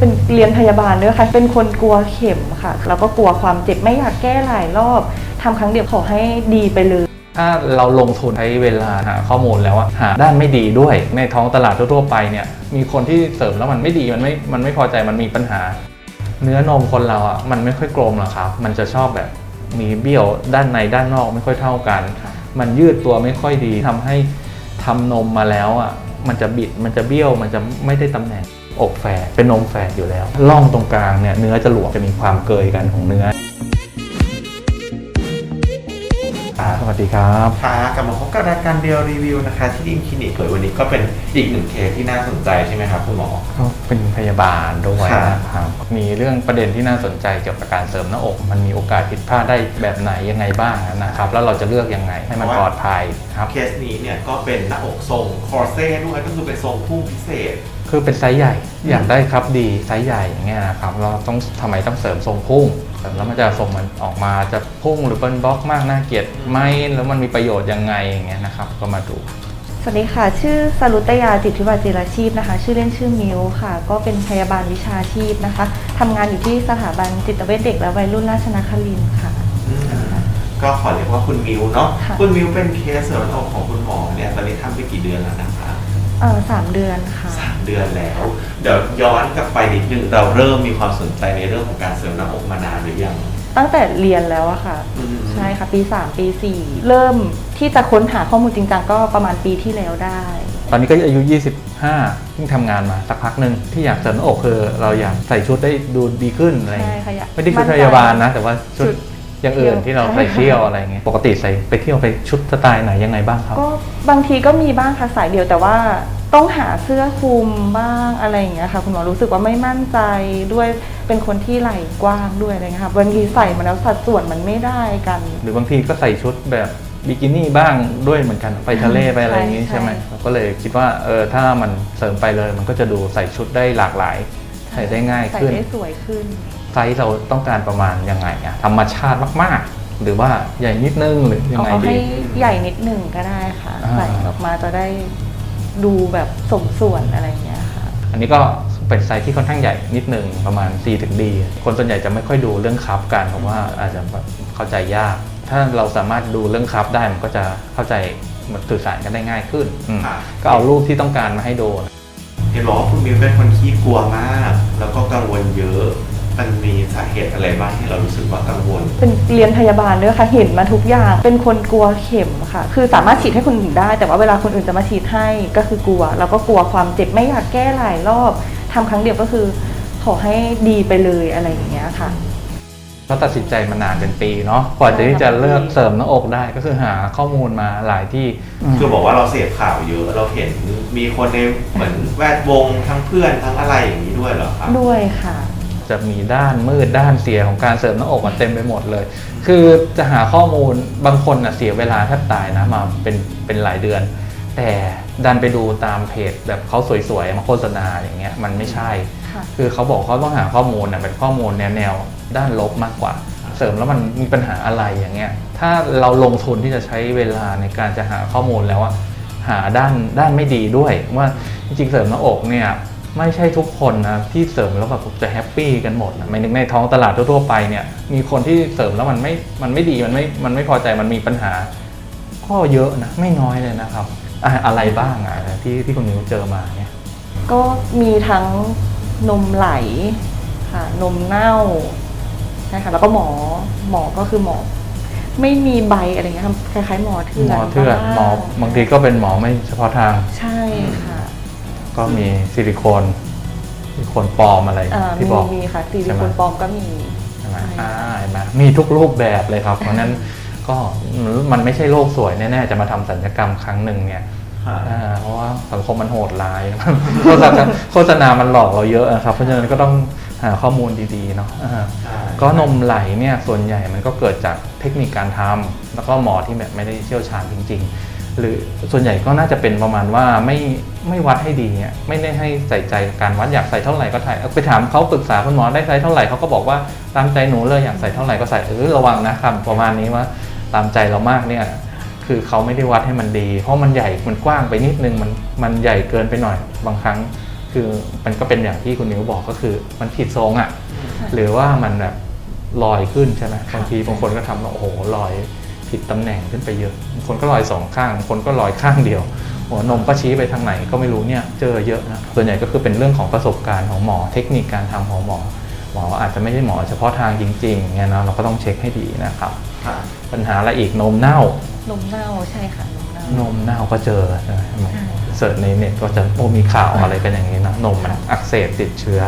เป็นเรียนพยาบาลด้วยค่ะ เป็นคนกลัวเข็มค่ะ แล้วก็กลัวความเจ็บไม่อยากแก้หลายรอบทำครั้งเดียวขอให้ดีไปเลย ถ้าเราลงทุนใช้เวลาหาข้อมูลแล้วอะหาด้านไม่ดีด้วย ในท้องตลาดทั่วไปเนี่ยมีคนที่เสริมแล้วมันไม่ดีมันไม่ มันไม่พอใจมันมีปัญหา เนื้อนมคนเราอะมันไม่ค่อยกลมหรอกครับ มันจะชอบแบบมีเบี้ยวด้านในด้านนอกไม่ค่อยเท่ากัน มันยืดตัวไม่ค่อยดีทำให้ทำนมมาแล้วอะมันจะบิดมันจะเบี้ยวมันจะไม่ได้ตำแหน่ง อกแฝดเป็นนมแฝดอยู่แล้วร่องตรงกลางเนี่ยเนื้อจะหลวมจะมีความเกยกันของเนื้ออ่าสวัสดีครับ ค่ะกลับมาพบกับรายการเดียวรีวิวนะคะ ที่ดิมคลินิกเลยวันนี้ก็เป็นอีกหนึ่งเคสที่น่าสนใจใช่ไหมครับคุณหมอ ก็เป็นพยาบาลด้วยครับนะครับมีเรื่องประเด็นที่น่าสนใจเกี่ยวกับการเสริมหน้าอก มันมีโอกาสผิดพลาดได้แบบไหนยังไงบ้างนะครับ แล้วเราจะเลือกยังไงให้มันปลอดภั ยครับเคสนี้เนี่ยก็เป็นหน้าอกทรงคอร์เซ่ด้วยก็คือเป็นทรงพุ่งพิเศษ คือเป็นไซส์ใหญ่อยากได้ครับดีไซส์ใหญ่อย่างเงี้ยนะครับเราต้องทำไมต้องเสริมทรงพุ่งเสริมแล้วมันจะทรงมันออกมาจะพุ่งหรือเป็นบล็อกมากน่าเกลียดไหมแล้วมันมีประโยชน์ยังไงอย่างเงี้ยนะครับก็มาดู สวัสดีค่ะ ชื่อสรุตยาจิตวิวัฒน์จิรชีพนะคะ ชื่อเล่นชื่อมิวค่ะ ก็เป็นพยาบาลวิชาชีพนะคะทำงานอยู่ที่สถาบันจิตเวชเด็กและวัยรุ่นราชนครินทร์ค่ะ ก็ขอเรียกว่าคุณมิวเนาะค่ะ คุณมิวเป็นเคสเสริมหน้าอกของคุณหมอเนี่ยตอนนี้ทำไปกี่เดือนแล้วนะคะ เออสามเดือนค่ะ สามเดือนแล้ว เดี๋ยวย้อนกลับไปนิดนึงเราเริ่มมีความสนใจในเรื่องของการเสริมหน้าอกมานานหรือยัง ตั้งแต่เรียนแล้วอะค่ะ อืม ใช่ค่ะ ปี 3 ปี 4 เริ่มที่จะค้นหาข้อมูลจริงจังก็ประมาณปีที่แล้วได้ ตอนนี้ก็อายุ 25เพิ่งทำงานมาสักพักหนึ่งที่อยากเสริมหน้าอกคือเราอยากใส่ชุดได้ดูดีขึ้นอะไรอย่างใช่เงี้ยค่ะอยากไม่ได้ชุดมั่นใจพยาบาลนะ แต่ว่าชุดชุด อย่างอื่นที่เราใช่ใส่ค่ะเที่ยวอะไรเงี้ยปกติใส่ไปเที่ยวไปชุดสไตล์ไหนยังไงบ้างครับ ก็บางทีก็มีบ้างค่ะสายเดียวแต่ว่าต้องหาเสื้อคลุมบ้างอะไรอย่างเงี้ยค่ะ คุณหมอรู้สึกว่าไม่มั่นใจด้วยเป็นคนที่ไหล่กว้างด้วยอะไรเงี้ยค่ะบางทีใส่มาแล้วสัดส่วนมันไม่ได้กัน หรือบางทีก็ใส่ชุดแบบบิกินี่บ้างด้วยเหมือนกันไปทะเลไปอะไรอย่างงี้ใช่ใช่ไหมใช่เราก็เลยคิดว่าเออถ้ามันเสริมไปเลย มันก็จะดูใส่ชุดได้หลากหลาย ใส่ได้ง่ายใส่ขึ้นได้สวยขึ้น ไซส์เราต้องการประมาณยังไงอะธรรมชาติมากๆ หรือว่าใหญ่นิดนึงหรือยังเอาไงเอาดี ให้ใหญ่นิดหนึ่งก็ได้ค่ะอ่า ใส่ออกมาจะได้ดูแบบสมส่วนอะไรอย่างเงี้ยค่ะ อันนี้ก็เป็นไซส์ที่ค่อนข้างใหญ่นิดหนึ่งประมาณ4ถึงดีคนส่วนใหญ่จะไม่ค่อยดูเรื่องคับกันเพราะว่าอาจจะแบบเข้าใจยาก ถ้าเราสามารถดูเรื่องคับได้มันก็จะเข้าใจมันสื่อสารกันได้ง่ายขึ้นอืมค่ะ ก็เอารูปที่ต้องการมาให้ดู เห็นบอกว่าคุณมิวเป็นคนขี้กลัวมาก แล้วก็กังวลเยอะ มันมีสาเหตุอะไรบ้างที่เรารู้สึกว่ากังวล เป็นเรียนพยาบาลด้วยค่ะเห็นมาทุกอย่าง เป็นคนกลัวเข็มค่ะ คือสามารถฉีดให้คนอื่นได้ แต่ว่าเวลาคนอื่นจะมาฉีดให้ก็คือกลัว แล้วก็กลัวความเจ็บไม่อยากแก้หลายรอบทำครั้งเดียวก็คือ ขอให้ดีไปเลยอะไรอย่างเงี้ยค่ะ ก็ตัดสินใจมานานเป็นปีเนาะกว่าที่จะเลือกเสริมหน้าอกได้ก็คือหาข้อมูลมาหลายที่คือบอกว่าเราเสพข่าวเยอะ เราเห็นมีคนในเหมือนแวดวงทั้งเพื่อนทั้งอะไรอย่างนี้ด้วยเหรอครับ ด้วยค่ะ จะมีด้านมืดด้านเสียของการเสริมหน้าอกมันเต็มไปหมดเลย คือจะหาข้อมูลบางคนน่ะเสียเวลาแทบตายนะมาเป็นเป็นหลายเดือน แต่ดันไปดูตามเพจแบบเขาสวยๆมาโฆษณาอย่างเงี้ยมันไม่ใช่ค่ะคือเขาบอกเขาต้องหาข้อมูลน่ะเป็นข้อมูลแนวแนวๆด้านลบมากกว่า เสริมแล้วมันมีปัญหาอะไรอย่างเงี้ยถ้าเราลงทุนที่จะใช้เวลาในการจะหาข้อมูลแล้วอะหาด้านด้านไม่ดีด้วยว่าจริงๆเสริมหน้าอกเนี่ย ไม่ใช่ทุกคนนะที่เสริมแล้วแบบจะแฮปปี้กันหมดนะหมายถึงในท้องตลาดทั่วๆไปเนี่ย มีคนที่เสริมแล้วมันไม่ มันไม่ดี มันไม่ มันไม่พอใจ มันมีปัญหา ก็เยอะนะ ไม่น้อยเลยนะครับ อะอะไรบ้างอะที่ที่คุณนิวเจอมาเนี่ย ก็มีทั้งนมไหลค่ะ นมเน่าใช่ค่ะ แล้วก็หมอ หมอก็คือหมอ ไม่มีใบอะไรเงี้ยค่ะคล้ายๆหมอเถื่หอนมอเถื่อน หมอ บางทีก็เป็นหมอไม่เฉพาะทาง ใช่ค่ะ ก็มีซิลิโคนซิลิโคนปลอมอะไรอ่าที่มีบอก มีค่ะซีใช่ลิไหมโคนปลอมก็มี ใช่ไหมใช่ อ่าเห็นไหมมีทุกรูปแบบเลยครับ เพราะฉะนั้นก็มันไม่ใช่โลกสวยแน่ๆ จะมาทำสัญญกรรมครั้งหนึ่งเนี่ยค่ะอ่าเพราะว่าสังคมมันโหดร้าย โฆษณาโฆษณามันหลอกเราเยอะนะครับ เพราะฉะนั้นก็ต้องหาข้อมูลดีๆเนาะอ่าใช่ ก็นมไหลเนี่ยส่วนใหญ่มันก็เกิดจากเทคนิคการทำแล้วก็หมอที่แบบไม่ได้เชี่ยวชาญจริงๆ หรือส่วนใหญ่ก็น่าจะเป็นประมาณว่าไม่ไม่วัดให้ดีเนี่ยไม่ได้ให้ใส่ใจการวัดอยากใส่เท่าไหร่ก็ใส่ไปถามเขาปรึกษาคุณหมอได้ใส่เท่าไหร่เขาก็บอกว่าตามใจหนูเลยอยากใส่เท่าไหร่ก็ใส่เออระวังนะครับประมาณนี้ว่าตามใจเรามากเนี่ยคือเขาไม่ได้วัดให้มันดี เพราะมันใหญ่มันกว้างไปนิดนึงมันมันใหญ่เกินไปหน่อยบางครั้ง คือมันก็เป็นอย่างที่คุณนิวบอกก็คือ มันผิดทรงอะ่ะหรือว่ามันแบบลอยขึ้นใช่ไหมบางทีบางคนก็ทำแล้วโอ้โหลอย ผิดตำแหน่งขึ้นไปเยอะบางคนก็ลอยสองข้างบางคนก็ลอยข้างเดียวหัวนมก็ชี้ไปทางไหนก็ไม่รู้เนี่ยเจอเยอะนะส่วนใหญ่ก็คือเป็นเรื่องของประสบการณ์ของหมอเทคนิคการทำของหมอ หมออาจจะไม่ใช่หมอเฉพาะทางจริงๆเนี่ยนะเราก็ต้องเช็คให้ดีนะครับค่ะปัญหาอะไรอีกนมเน่านมเน่าใช่ค่ะนมเน่านมเน่าก็เจอใช่ไหมใช่เสิร์ชในเน็ตก็จะโอ้มีข่าวอะไรกันอย่างนี้นะนมมันอักเสบติดเชื้อ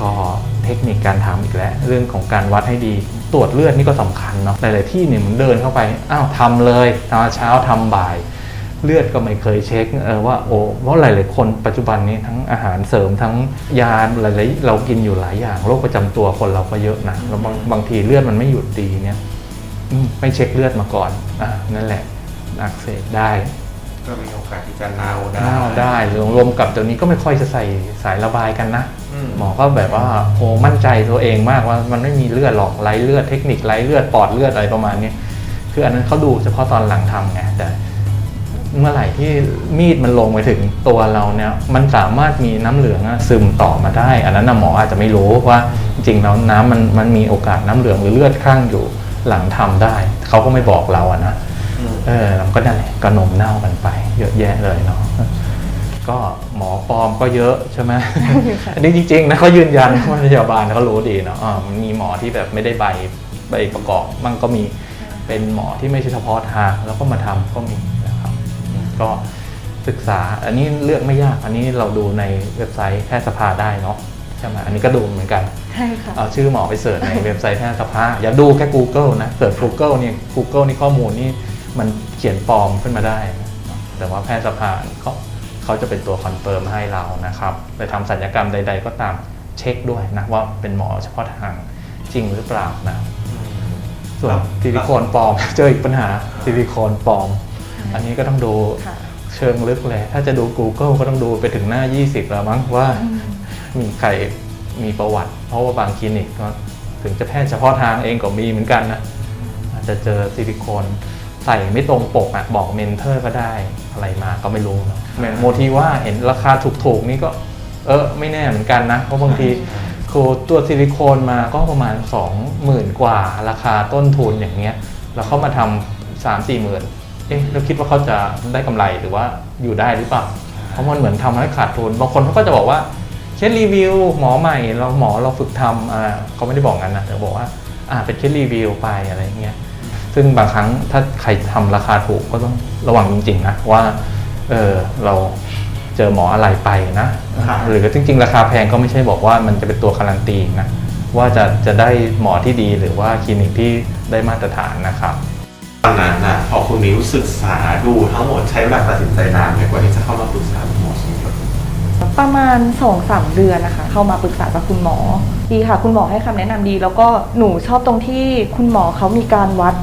ก็เทคนิคการทำอีกแล้ว เรื่องของการวัดให้ดี ตรวจเลือดนี่ก็สำคัญเนาะหลายๆที่เนี่ยมันเดินเข้าไปอ้าวทำเลยทำเช้าทำบ่าย เลือดก็ไม่เคยเช็คเออว่าโอ้เพราะหลาย ๆ คนปัจจุบันนี้ทั้งอาหารเสริมทั้งยาหลายๆเรากินอยู่หลายอย่างโรคประจำตัวคนเราก็เยอะนะแล้วบางบางทีเลือดมันไม่หยุดดีเนี่ยอืมไม่เช็คเลือดมาก่อนอะนั่นแหละอักเสบได้ก็มีโอกาสที่จะเน่าได้เน่าได้หรือรวมกับตัวนี้ก็ไม่ค่อยจะใส่สายระบายกันนะอืม หมอก็แบบว่าโอ้มั่นใจตัวเองมากว่ามันไม่มีเลือดหรอกไร้เลือดเทคนิคไร้เลือดปอดเลือดอะไรประมาณนี้คืออันนั้นเขาดูเฉพาะตอนหลังทำไงแต่เมื่อไหร่ที่มีดมันลงไปถึงตัวเราเนี่ยมันสามารถมีน้ำเหลืองซึมต่อมาได้ อันนั้นหมออาจจะไม่รู้ว่าจริงแล้วน้ำมันมันมีโอกาสน้ำเหลืองหรือเลือดข้างอยู่หลังทำได้ เขาก็ไม่บอกเราอะนะเออเราก็นั่นแหละก็นมเน่ากันไป เยอะแยะเลยเนาะ ก็หมอปลอมก็เยอะใช่ไหมอันนี้จริงๆนะเขายืนยันว่าพยาบาลเขารู้ดีเนาะอ่ามันมีหมอที่แบบไม่ได้ใบใบประกอบมันก็มีเป็นหมอที่ไม่ใช่เฉพาะทางแล้วก็มาทำก็มีนะครับอืมก็ศึกษาอันนี้เลือกไม่ยาก อันนี้เราดูในเว็บไซต์แพทยสภาได้เนาะใช่ไหมอันนี้ก็ดูเหมือนกันใช่ค่ะเอาชื่อหมอไปเสิร์ชในเว็บไซต์แพทยสภาอย่าดูแค่ Google นะเสิร์ช Google เนี่ย Google นี่ข้อมูลนี่มันเขียนปลอมขึ้นมาได้นะแต่ว่าแพทยสภาเขา เขาจะเป็นตัวคอนเฟิร์มให้เรานะครับไปทำสัญญกรรมใด ๆ ก็ตามเช็คด้วยนะว่าเป็นหมอเฉพาะทางจริงหรือเปล่านะส่วนซิลิโคนปลอม เจออีกปัญหาซิลิโคนปลอม อันนี้ก็ต้องดูค่ะ เชิงลึกเลย ถ้าจะดู Google ก็ต้องดูไปถึงหน้า 20 แล้วมั้งว่าอืมมีใครมีประวัติ เพราะว่าบางคลินิกก็ถึงจะแพทย์เฉพาะทางเองก็มีเหมือนกันนะอาจจะเจอซิลิโคน ใส่ไม่ตรงปกอะบอกเมนเทอร์ก็ได้อะไรมาก็ไม่รู้เนอะแมโมทีว่าเห็นราคาถูกๆนี่ก็ เออไม่แน่เหมือนกันนะ เพราะบางทีครูตัวซิลิโคนมาก็ประมาณ 20,000 กว่า ราคาต้นทุนอย่างเงี้ย แล้วเขามาทำสามสี่หมื่นเอ๊ะเราคิดว่าเขาจะได้กำไรหรือว่าอยู่ได้หรือเปล่า เพราะมันเหมือนทำให้ขาดทุน บางคนเขาก็จะบอกว่าเคสรีวิวหมอใหม่เราหมอเราฝึกทำอ่าเขาไม่ได้บอกงั้นนะแต่บอกว่าอ่าเป็นเคสรีวิวไปอะไรเงี้ย ซึ่งบางครั้งถ้าใครทำราคาถูกก็ต้องระวังจริงๆนะว่าเออเราเจอหมออะไรไปนะครับหรือจริง ๆ ราคาแพงก็ไม่ใช่บอกว่ามันจะเป็นตัวการันตีนะว่าจะจะได้หมอที่ดีหรือว่าคลินิกที่ได้มาตรฐานนะครับตอนนั้นน่ะพอคุณมิ้วศึกษาดูทั้งหมดใช้เวลาตัดสินใจนานไหมกว่าที่จะเข้ามาปรึกษาคุณหมอสมยศประมาณสองสามเดือนนะคะ เข้ามาปรึกษากับคุณหมอ ดีค่ะ คุณหมอให้คำแนะนำดี แล้วก็หนูชอบตรงที่คุณหมอเขามีการวัด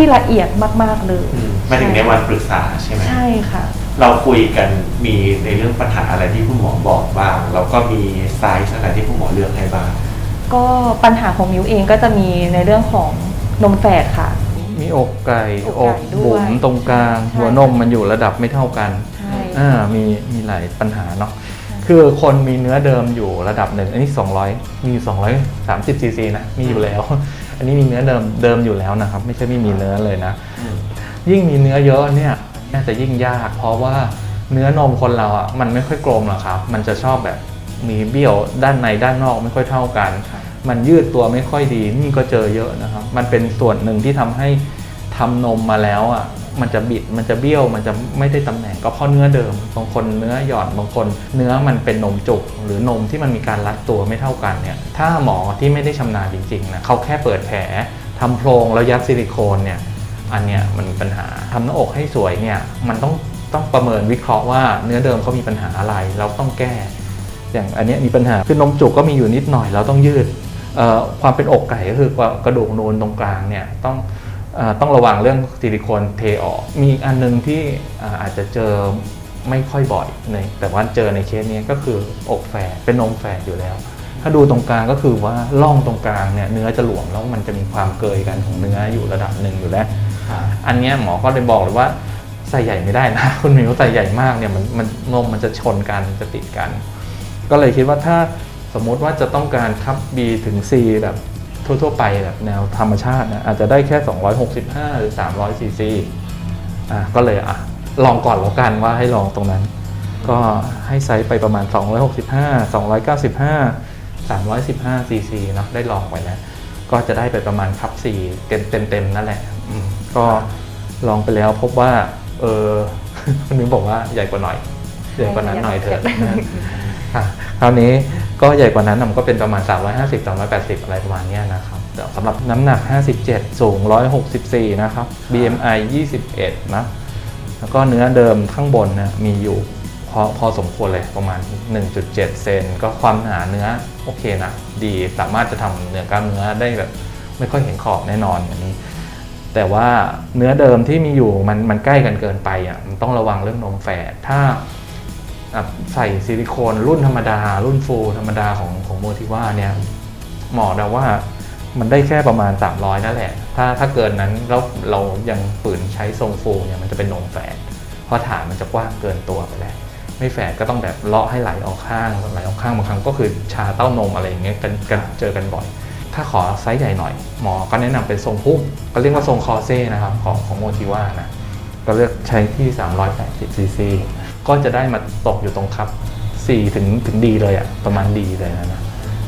ที่ละเอียดมาก ๆ เลยมาถึงในวันปรึกษาใช่ไหมใช่ค่ะ เราคุยกันมีในเรื่องปัญหาอะไรที่คุณหมอบอกบ้าง แล้วก็มีไซส์อะไรที่คุณหมอเลือกให้บ้าง ก็ปัญหาของมิวเองก็จะมีในเรื่องของนมแฝดค่ะ มีอกไก่อกอไก่กด้วยบุ๋มตรงกลางใช่หัวนมมันอยู่ระดับไม่เท่ากันใช่อ่ามีมีหลายปัญหาเนาะคือคนมีเนื้อเดิมอยู่ระดับหนึ่งอันนี้ 200 มี230ซีซีนะ มีอยู่แล้ว อันนี้มีเนื้อเดิมเดิมอยู่แล้วนะครับ ไม่ใช่ไม่มีเนื้อเลยนะ ยิ่งมีเนื้อเยอะเนี่ยน่าจะยิ่งยาก เพราะว่าเนื้อนมคนเราอะมันไม่ค่อยกลมหรอกครับ มันจะชอบแบบมีเบี้ยวด้านในด้านนอกไม่ค่อยเท่ากันค่ะมันยืดตัวไม่ค่อยดีนี่ก็เจอเยอะนะครับ มันเป็นส่วนหนึ่งที่ทำให้ทำนมมาแล้วอะ มันจะบิดมันจะเบี้ยวมันจะไม่ได้ตำแหน่งก็เพราะเนื้อเดิมบางคนเนื้อหย่อนบางคน เนื้อมันเป็นนมจุก หรือนมที่มันมีการรัดตัวไม่เท่ากันเนี่ยถ้าหมอที่ไม่ได้ชำนาญจริงๆนะเขาแค่เปิดแผลทำโพรงแล้วยัดซิลิโคนเนี่ยอันเนี้ยมันมีปัญหาทำหน้าอกให้สวยเนี่ยมันต้องต้องประเมินวิเคราะห์ว่าเนื้อเดิมเขามีปัญหาอะไรเราต้องแก้ อย่างอันเนี้ยมีปัญหาคือนมจุกก็มีอยู่นิดหน่อยเราต้องยืดความเป็นอกไก่ก็คือกระดูกนูนตรงกลางเนี่ยต้อง ต้องระวังเรื่องซิลิโคนเทออก มีอีกอันหนึงที่อาจจะเจอไม่ค่อยบ่อยในแต่ว่าเจอในเคสนี้ก็คืออกแฝดเป็นนมแฝดอยู่แล้ว ถ้าดูตรงกลางก็คือว่าร่องตรงกลางเนี่ยเนื้อจะหลวมแล้วมันจะมีความเกยกันของเนื้ออยู่ระดับหนึ่งอยู่แล้ว อันนี้หมอก็เลยบอกเลยว่าใส่ใหญ่ไม่ได้นะ คุณมิวใส่ใหญ่มากเนี่ยมันมันนมมันจะชนกันจะติดกัน ก็เลยคิดว่าถ้าสมมุติว่าจะต้องการคับ B ถึง C แบบ ทั่ว ๆ ไปแบบแนวธรรมชาตินะอาจจะได้แค่ 265 หรือ 300ซีซีอะก็เลยอะลองก่อนแล้วกันว่าให้ลองตรงนั้น ก็ให้ไซส์ไปประมาณ 265 295 315ซีซีเนาะได้ลองไว้แล้วก็จะได้ไปประมาณคับ4เต็มเต็มเต็มๆนั่นแหละอืมก็ลองไปแล้วพบว่า เออคุณนึงบอกว่าใหญ่กว่าหน่อยใหญ่กว่านั้นหน่อยเถอะนะค่ะคราวนี้ ก็ใหญ่กว่านั้นมันก็เป็นประมาณ 350 380 อะไรประมาณนี้นะครับสำหรับน้ำหนัก 57 สูง 164 นะครับ BMI 21 นะ แล้วก็เนื้อเดิมข้างบนนะมีอยู่พอพอสมควรเลยประมาณ 1.7 เซนก็ความหนาเนื้อโอเคนะดีสามารถจะทำเนื้อกล้ามเนื้อได้แบบไม่ค่อยเห็นขอบแน่นอนอย่างนี้ แต่ว่าเนื้อเดิมที่มีอยู่มันมันใกล้กันเกินไปอะมันต้องระวังเรื่องนมแฝดถ้า ใส่ซิลิโคนรุ่นธรรมดา รุ่นฟูลธรรมดาของของโมทิว่าเนี่ยหมอเดาว่ามันได้แค่ประมาณ 300 นั่นแหละ ถ้าถ้าเกินนั้นแล้วเรายังฝืนใช้ทรงฟูลเนี่ยมันจะเป็นนมแฝดเพราะฐานมันจะกว้างเกินตัวไปแล้ว ไม่แฝดก็ต้องแบบเลาะให้ไหลออกข้างไหลออกข้างบางครั้งก็คือชาเต้านมอะไรอย่างเงี้ยกันกันเจอกันบ่อย ถ้าขอไซส์ใหญ่หน่อย หมอก็แนะนำเป็นทรงพุ่มก็เรียกว่าทรงคอเซ่นะครับของของโมทิว่านะก็เลือกใช้ที่ 380ซีซี ก็จะได้มาตกอยู่ตรงครับ 4 ถึงถึงดีเลยอะประมาณดีเลยนะนะ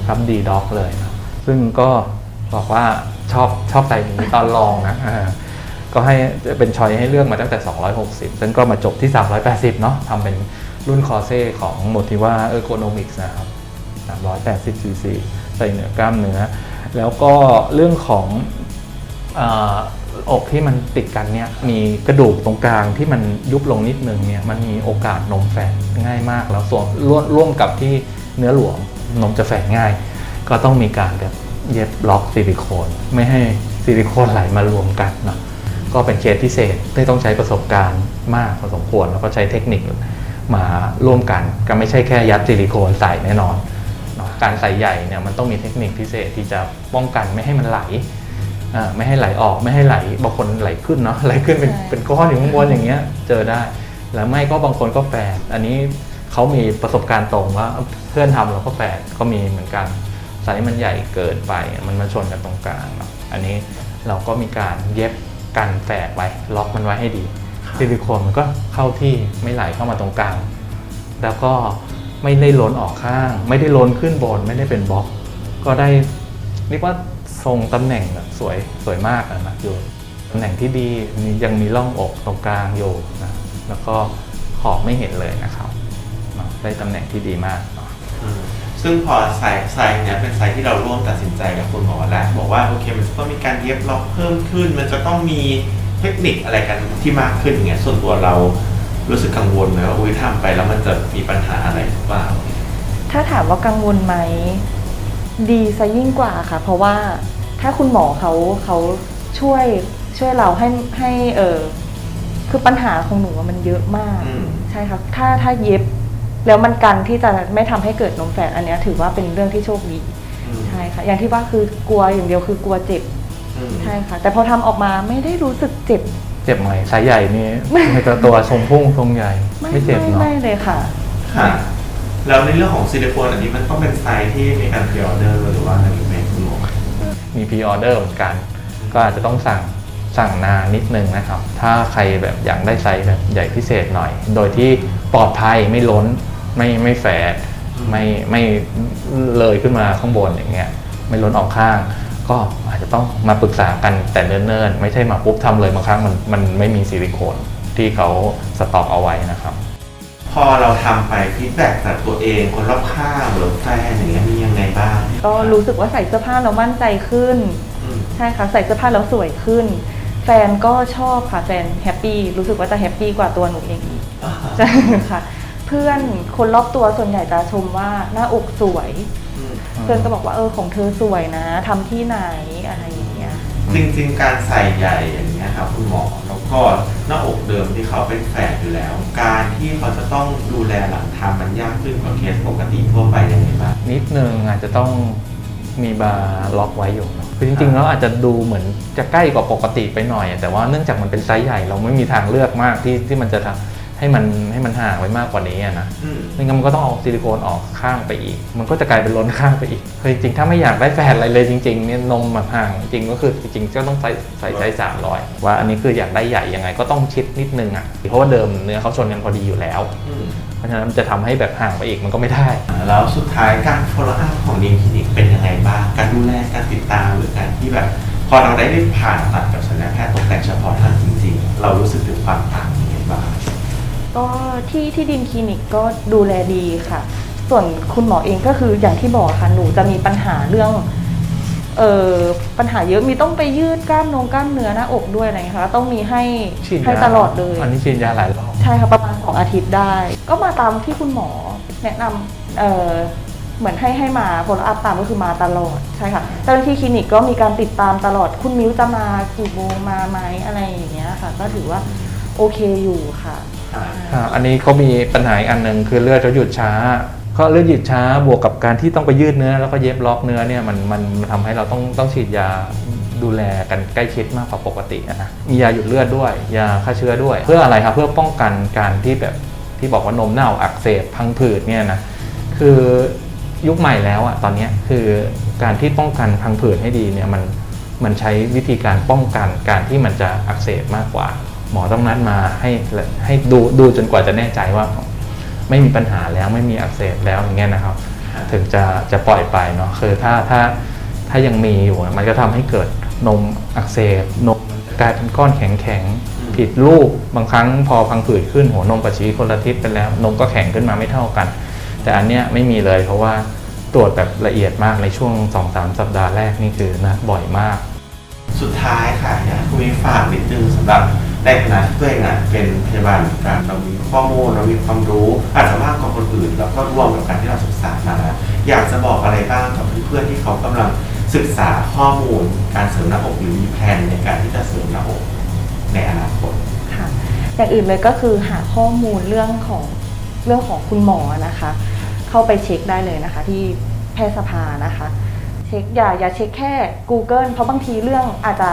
ครับดีด็อกเลยนะซึ่งก็บอกว่าชอบชอบใส่นี้ตอนลองนะก็ให้เป็นชอยให้เลือกมาตั้งแต่ 260 ซึ่งก็มาจบที่ 380 เนาะทำเป็นรุ่นคอเซ่ของ Motiva Ergonomics นะครับ 380 ซีซีใส่เหนือกล้ามเนื้อ แล้วก็เรื่องของ อกที่มันติดกันเนี่ยมีกระดูกตรงกลางที่มันยุบลงนิดนึงเนี่ยมันมีโอกาสนมแฝงง่ายมาก แล้วส่วนร่วมร่วมกับที่เนื้อหลวงนมจะแฝงง่าย ก็ต้องมีการแบบเย็บล็อกซิลิโคน ไม่ให้ซิลิโคนไหลมารวมกันเนาะก็เป็นเคสพิเศษที่ต้องใช้ประสบการณ์มากพอสมควร แล้วก็ใช้เทคนิคมาร่วมกันก็ไม่ใช่แค่ยัดซิลิโคนใส่แน่นอนเนาะการใส่ใหญ่เนี่ยมันต้องมีเทคนิคพิเศษที่จะป้องกันไม่ให้มันไหล ไม่ให้ไหลออกไม่ให้ไหลบางคนไหลขึ้นเนาะไหลขึ้นเป็นใช่เป็นก้อนอยู่ข้างบนอย่างเงี้ยเจอได้ แล้วไม่ก็บางคนก็แฝดอันนี้เขามีประสบการณ์ตรงว่าเพื่อนทำแล้วก็แฝดก็มีเหมือนกันไซส์มันใหญ่เกินไปมันมาชนกันตรงกลางเนาะอันนี้เราก็มีการเย็บกันแฝดไว้ล็อกมันไว้ให้ดีซิลิโคนมันก็เข้าที่ไม่ไหลเข้ามาตรงกลาง แล้วก็ไม่ได้ล้นออกข้าง ไม่ได้ล้นขึ้นบนไม่ได้เป็นบล็อก ก็ได้เรียกว่า ทรงตำแหน่งแบบสวยสวยมากอะนะอยู่ตำแหน่งที่ดีมียังมีร่องอกตรงกลางอยู่นะแล้วก็ขอบไม่เห็นเลยนะครับเนาะได้ตำแหน่งที่ดีมากเนาะอืมซึ่งพอไซส์ไซส์เนี้ยเป็นไซส์ที่เราร่วมตัดสินใจกับคุณหมอแล้วบอกว่าโอเคมันจะต้องมีการเย็บล็อกเพิ่มขึ้น มันจะต้องมีเทคนิคอะไรกันที่มากขึ้นอย่างเงี้ยส่วนตัวเรารู้สึกกังวลไหมว่าอุ้ยทำไปแล้วมันจะมีปัญหาอะไรหรือเปล่าถ้าถามว่ากังวลไหม ดีซะยิ่งกว่าค่ะ เพราะว่าถ้าคุณหมอเขาเขาช่วยช่วยเราให้ให้เออคือปัญหาของหนูอะมันเยอะมาก อืม ใช่ครับ ถ้าถ้าเย็บ แล้วมันกันที่จะไม่ทำให้เกิดนมแฝดอันเนี้ยถือว่าเป็นเรื่องที่โชคดีอืมใช่ค่ะ อย่างที่ว่าคือกลัวอย่างเดียวคือกลัวเจ็บอืมใช่ค่ะ แต่พอทำออกมาไม่ได้รู้สึกเจ็บ เจ็บไหมไซส์ใหญ่นี่ ในตัวตัวทรงพุ่งทรงใหญ่ ไม่ไม่เจ็บไม่เนาะ ไม่เลยค่ะ ค่ะ แล้วในเรื่องของซิลิโคนอันนี้มันต้องเป็นไซส์ที่มีการพรีออเดอร์หรือว่าอะไรหรือไม่คุณหมอมีพ r ออเดอร์เหมือนกัน ก็อาจจะต้องสั่งสั่งนานนิดนึงนะครับ ถ้าใครแบบอยากได้ไซส์แบบใหญ่พิเศษหน่อย โดยที่ปลอดภัยไม่ล้นไม่ไม่แฝดไม่ไม่เลยขึ้นมาข้างบนอย่างเงี้ยไม่ล้นออกข้าง ก็อาจจะต้องมาปรึกษากันแต่เนิ่นๆ ไม่ใช่มาปุ๊บทำเลยบางครั้งมันมันไม่มีซิลิโคนที่เขาสต็อกเอาไว้นะครับ พอเราทำไปฟีดแบ็กจากตัวเองคนรอบข้างหรือแฟนอย่างเงี้ยมียังไงบ้างก็รู้สึกว่าใส่เสื้อผ้าแล้วมั่นใจขึ้น อืมใช่ค่ะใส่เสื้อผ้าแล้วสวยขึ้น แฟนก็ชอบค่ะแฟนแฮปปี้รู้สึกว่าจะแฮปปี้กว่าตัวหนูเองอีกใช่ค่ะ เพื่อนคนรอบตัวส่วนใหญ่จะชมว่าหน้าอกสวย อืมเพื่อนก็บอกว่าเออของเธอสวยนะทำที่ไหนอะไรอย่างเงี้ย จริงๆ การใส่ใหญ่อย่างเงี้ยครับคุณหมอ ก่อนหน้าอกเดิมที่เขาเป็นแฝดอยู่แล้ว การที่เขาจะต้องดูแลหลังทำมันยากขึ้นกว่าเคสปกติทั่วไปยังไงบ้างนิดนึงอาจจะต้องมีบาร์ล็อกไว้อยู่เนอะคือจริงๆแล้วอาจจะดูเหมือนจะใกล้กว่าปกติไปหน่อย แต่ว่าเนื่องจากมันเป็นไซส์ใหญ่เราไม่มีทางเลือกมากที่ที่มันจะทำ ให้มันให้มันห่างไว้มากกว่านี้อะนะอืมไม่งั้นมันก็ต้องเอาซิลิโคนออกข้างไปอีก มันก็จะกลายเป็นล้นข้างไปอีกคือจริงๆถ้าไม่อยากได้แฟนอะไรเลยจริงๆเนี่ยนมแบบห่างจริงก็คือจริงๆก็ต้องใส่ใส่ไซส์สามร้อยว่าอันนี้คืออยากได้ใหญ่ยังไงก็ต้องชิดนิดนึงอะเพราะว่าเดิมเนื้อเขาชนกันพอดีอยู่แล้ว อืมเพราะฉะนั้นมันจะทำให้แบบห่างไปอีกมันก็ไม่ได้แล้วสุดท้ายการ follow up ของดีมคลินิกเป็นยังไงบ้าง การดูแลการติดตามหรือการที่แบบ พอเราได้ได้ผ่าตัดกับศัลยแพทย์ตกแต่งเฉพาะทางจริง ๆ เรารู้สึกถึงความต่างยังไงบ้าง ก็ที่ที่ดินคลินิกก็ดูแลดีค่ะ ส่วนคุณหมอเองก็คืออย่างที่บอกค่ะหนูจะมีปัญหาเรื่องเอ่อปัญหาเยอะมีต้องไปยืดกล้ามนงกล้ามเนื้อหน้าอกด้วยอะไรอย่างเงี้ยค่ะต้องมีให้ฉีดให้ยาตลอดเลย อันนี้ฉีดยาหลายรอบใช่ค่ะประมาณสองอาทิตย์ได้ ก็มาตามที่คุณหมอแนะนำเอ่อเหมือนให้ให้มา follow up ตามก็คือมาตลอดใช่ค่ะเจ้าหน้าที่คลินิกก็มีการติดตามตลอดคุณมิ้วจะมากี่โมงมาไหมอะไรอย่างเงี้ยค่ะ ก็ถือว่าโอเคอยู่ค่ะ อันนี้เขามีปัญหาอีกอันหนึ่งคือเลือดเขาหยุดช้าก็เลือดหยุดช้าบวกกับการที่ต้องไปยืดเนื้อ แล้วก็เย็บล็อกเนื้อเนี่ยมันมันมันทำให้เราต้องต้องฉีดยาดูแลกันใกล้ชิดมากกว่าปกตินะมียาหยุดเลือดด้วย ยาฆ่าเชื้อด้วย เพื่ออะไรครับเพื่อป้องกันการที่แบบที่บอกว่านมเน่าอักเสบพังผืดเนี่ยนะคือยุคใหม่แล้วอะตอนนี้คือการที่ป้องกันพังผืดให้ดีเนี่ยมันมันใช้วิธีการป้องกันการที่มันจะอักเสบมากกว่า หมอต้องนัดมาให้ให้ดูดูจนกว่าจะแน่ใจว่า ไม่มีปัญหาแล้วไม่มีอักเสบแล้วอย่างเงี้ยนะครับ ถึงจะจะปล่อยไปเนาะคือถ้าถ้าถ้ายังมีอยู่อะมันก็ทำให้เกิดนมอักเสบนมกลายเป็นก้อนแข็งแข็งๆผิดรูปบางครั้งพอพังผืดขึ้นหัวนมกับชี้คนละทิศไปแล้ว นมก็แข็งขึ้นมาไม่เท่ากัน แต่อันเนี้ยไม่มีเลยเพราะว่าตรวจแบบละเอียดมากในช่วง 2-3 สัปดาห์แรกนี่คือนะบ่อยมาก สุดท้ายค่ะอยากให้คุณมิ้วฝากนิดนึงสำหรับ ในฐานะที่ตัวเองอะเป็นพยาบาลเหมือนกันเรามีข้อมูลเรามีความรู้อาจจะมากกว่าคนอื่น แล้วก็รวมกับการที่เราศึกษามาอยากจะบอกอะไรบ้างกับเพื่อนๆที่เขากำลังศึกษาข้อมูลการเสริมหน้าอกหรือมีแผนในการที่จะเสริมหน้าอกในอนาคตค่ะอย่างอื่นเลยก็คือหาข้อมูลเรื่องของเรื่องของคุณหมอนะคะ เข้าไปเช็คได้เลยนะคะ ที่แพทยสภานะคะ เช็คอย่าอย่าเช็คแค่ Google เพราะบางทีเรื่องอาจจะ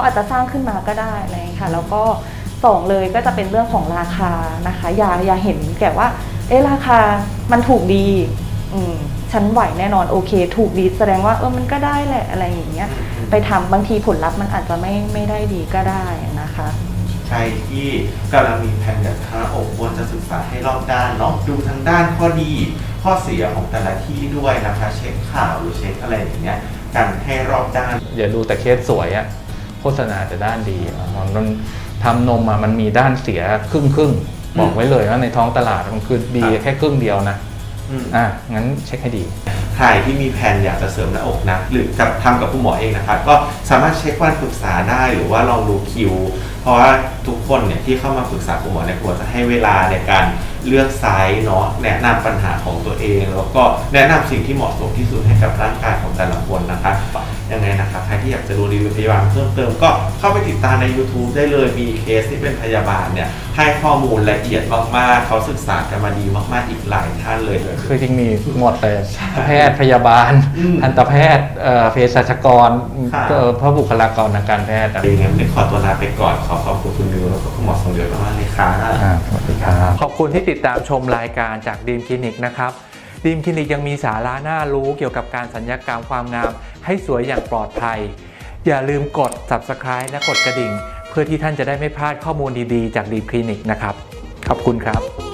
เขาอาจจะสร้างขึ้นมาก็ได้อะไรอย่างเลยค่ะ แล้วก็สองเลยก็จะเป็นเรื่องของราคานะคะ อย่าอย่าเห็นแก่ว่า เอ๊ะราคามันถูกดี อืมฉันไหวแน่นอนโอเค ถูกดีแสดงว่าเออมันก็ได้แหละอะไรอย่างเงี้ย ไปทำบางทีผลลัพธ์มันอาจจะไม่ไม่ได้ดีก็ได้นะคะใครที่กำลังมีแผนอยากจะหาอกควรจะศึกษาให้รอบด้านเนาะดูทั้งด้านข้อดี ข้อเสียของแต่ละที่ด้วยนะคะ เช็คข่าวหรือเช็คอะไรอย่างเงี้ยกันให้รอบด้านอย่าดูแต่เคสสวยอะ โฆษณาแต่ด้านดีอะมันทำนมอะมันมีด้านเสียครึ่งครึ่งๆบอกไว้เลยว่าในท้องตลาดมันคือดีครับแค่ครึ่งเดียวนะอืมอะงั้นเช็คให้ดี ใครที่มีแผนอยากจะเสริมหน้าอกนะ หรือกับทำกับคุณหมอเองนะครับ ก็สามารถเช็ควันปรึกษาได้หรือว่าลองดูคิว เพราะว่าทุกคนเนี่ยที่เข้ามาปรึกษาคุณหมอเนี่ยควรจะให้เวลาในการเลือกไซส์เนาะแนะนำปัญหาของตัวเอง แล้วก็แนะนำสิ่งที่เหมาะสมที่สุดให้กับร่างกายของแต่ละคนนะคะ ยังไงนะครับใครที่อยากจะดูรีวิวพยาบาลเพิ่มเติมก็เข้าไปติดตามใน YouTube ได้เลยมีเคสที่เป็นพยาบาลเนี่ยให้ข้อมูลละเอียดมากๆเขาศึกษากันมาดีมากๆอีกหลายท่านเลยคือจริงมีหมดเลยแพทย์พยาบาลอืมทันตแพทย์เอ่อเภสัชกรค่ะ เอ่อพระบุคลากรทางการแพทย์อะเดี๋ยวงั้นเดี๋ยวขอตัวลาไปก่อนขอขอบคุณคุณมิวแล้วก็คุณหมอสงเดือนมากๆเลยค่ะ อ่าสวัสดีครับ ขอบคุณที่ติดตามชมรายการจากดีมคลินิกนะครับ ดีมคลินิกยังมีสาระน่ารู้เกี่ยวกับการสัญญกรรมความงาม ให้สวยอย่างปลอดภัย อย่าลืมกด subscribe และกดกระดิ่ง เพื่อที่ท่านจะได้ไม่พลาดข้อมูลดีๆ จากดีมคลินิกนะครับ ขอบคุณครับ